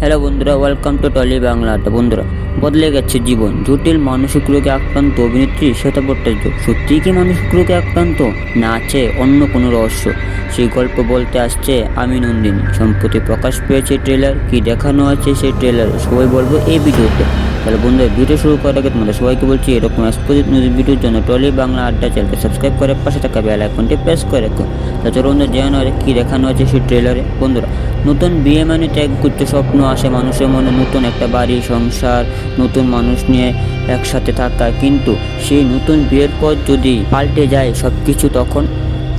Hello বন্ধুরা welcome to trolley Bangla তো বন্ধুরা, বদলে গেছে জীবন। জটিল মানসিক রোগে আক্রান্ত অভিনেত্রী শ্বেতা ভট্টাচার্য। সত্যিই কি মানসিক রোগে আক্রান্ত? না আছে, অন্য কোনো রহস্য। সেই গল্প বলতে আসছে আমি নন্দিনী। সম্প্রতি প্রকাশ পেয়েছে ট্রেলার কি দেখানো আছে সেই ট্রেলার সবাই বলব এই ভিডিওতে। তাহলে বন্ধুরা ভিডিও শুরু করার আগে তোমাদের সবাইকে বলছি, এরকম এক্সপোজিট নিউজ ভিডিওর জন্য টলি বাংলা আড্ডা চ্যানেলকে সাবস্ক্রাইব করে পাশে থাকা বেল আইকনটি প্রেস করে রাখো। তা চলো বন্ধুরা, জেনে যাক কী দেখানো আছে সেই ট্রেলারে বন্ধুরা, নতুন বিয়ে মানে ত্যাগ করতে স্বপ্ন আসে মানুষের মনে, নতুন একটা বাড়ি, সংসার, নতুন মানুষ নিয়ে একসাথে থাকা। কিন্তু সেই নতুন বিয়ের পর যদি পাল্টে যায় সব কিছু তখন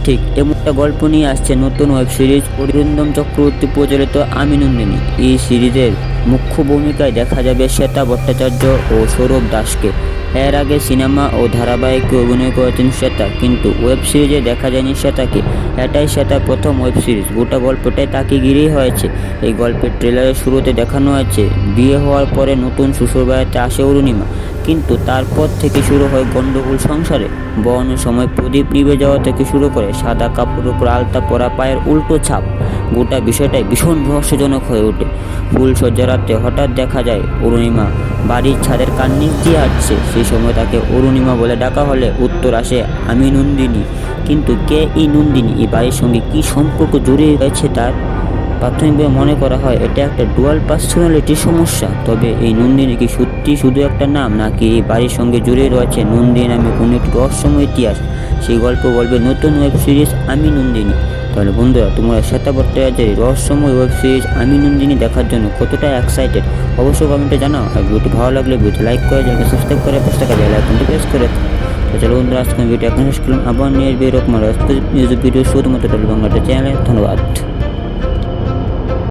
ঠিক এমন একটা গল্প নিয়ে আসছে নতুন ওয়েব সিরিজ অরিন্দম চক্রবর্তী পরিচালিত আমি নন্দিনী। এই সিরিজের মুখ্য ভূমিকায় দেখা যাবে শ্বেতা ভট্টাচার্য ও সৌরভ দাসকে। এর আগে সিনেমা ও ধারাবাহিকে অভিনয় করেছেন শ্বেতা, কিন্তু ওয়েব সিরিজে দেখা যায়নি শ্বেতাকে। এটাই শ্বেতার প্রথম ওয়েব সিরিজ গোটা গল্পটাই তাকে ঘিরেই হয়েছে। এই গল্পের ট্রেলারের শুরুতে দেখানো হয়েছে, বিয়ে হওয়ার পরে নতুন শ্বশুরবাড়িতে আসে অরুণিমা। কিন্তু তারপর থেকে শুরু হয় গণ্ডগোল সংসারে। বহনের সময় প্রদীপ নিভে যাওয়া থেকে শুরু করে সাদা কাপড়ের উপর আলতা পরা পায়ের উল্টো ছাপ গোটা বিষয়টাই ভীষণ রহস্যজনক হয়ে ওঠে। ফুল সজ্জারাতে হঠাৎ দেখা যায়, অরুণিমা বাড়ির ছাদের কান্নিক দিয়ে আসছে সেই সময় তাকে অরুণিমা বলে ডাকা হলে উত্তর আসে, আমি নন্দিনী। কিন্তু কে এই নন্দিনী? এই বাড়ির সঙ্গে কী সম্পর্ক জড়িয়ে রয়েছে তার? প্রাথমিকভাবে মনে করা হয় এটা একটা ডুয়াল পার্সোনালিটির সমস্যা। তবে এই নন্দিনী কি সত্যি শুধু একটা নাম, নাকি এই বাড়ির সঙ্গে জড়িয়ে রয়েছে নন্দিনী নামে কোনো একটি রহস্যময় ইতিহাস? সেই গল্প বলবে নতুন ওয়েব সিরিজ আমি নন্দিনী। তাহলে বন্ধুরা, তোমরা শ্বেতা ভট্টাচার্যের রহস্যময় ওয়েব সিরিজ আমি নন্দিনী দেখার জন্য কতটা এক্সাইটেড অবশ্যই কমেন্টে জানাও। আর ভিডিওটি ভালো লাগলে ভিডিও লাইক করে চ্যানেলকে সাবস্ক্রাইব করে, পাশে থাকা বেল আইকনটি প্রেস করে। তো চলো বন্ধুরা আজকে ভিডিও এখন শেষ করলাম। আবার নিয়ে আসবে এরকম নিউজ ভিডিও শুধুমাত্র বাংলাটা চ্যানেলে ধন্যবাদ।